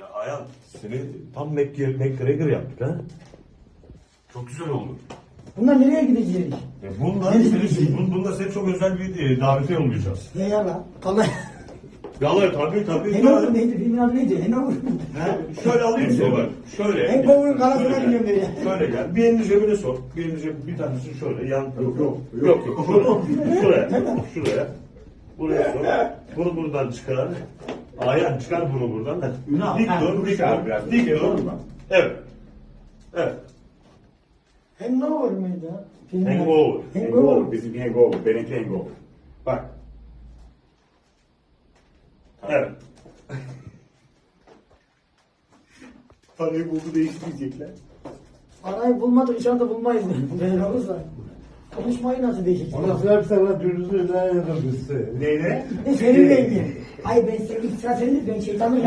Ya Ayhan seni tam McGregor yaptık ha. Çok güzel oldu. Bunlar nereye gidecek? E bunlar, Ne seni, diyeceksin? bun- bunda seni çok özel bir e, davete yollayacağız. Ne ya lan? Vallahi. Yalan tabii tabii. Hanover neydi? Filmin adı neydi? Hanover. Ha, Şöyle alayım seni bak. Şöyle. Hangover'ın kalasına Şöyle gidiyorum gel. nereye? Şöyle gel. Bir elini cebine sok. Bir elini cebine, bir tanesini şöyle yan. Yok yok. Yok yok. Şuraya. Şuraya. Şuraya. Buraya sok. Bunu buradan çıkar. Ayhan çıkar bunu buradan. Ünal, Dik ha, dur, dur dik çıkar dur. biraz. Dik Dik dur. olur mu? Evet. Evet. Hanover mıydı? Filmin adı? Hangover. Hangover. Bizimki hangover. Benimki hangover. Bak. Evet. Parayı buldu değiştirecekler. Parayı bulmadık inşallah bulmayız. Böyle olursa. Konuşmayı nasıl değişecek? Ona söylerse bana dürüstlüğü ne yazılmıştı? Neyine? Ne seninle Aí vem, ele traz ele vem, ele no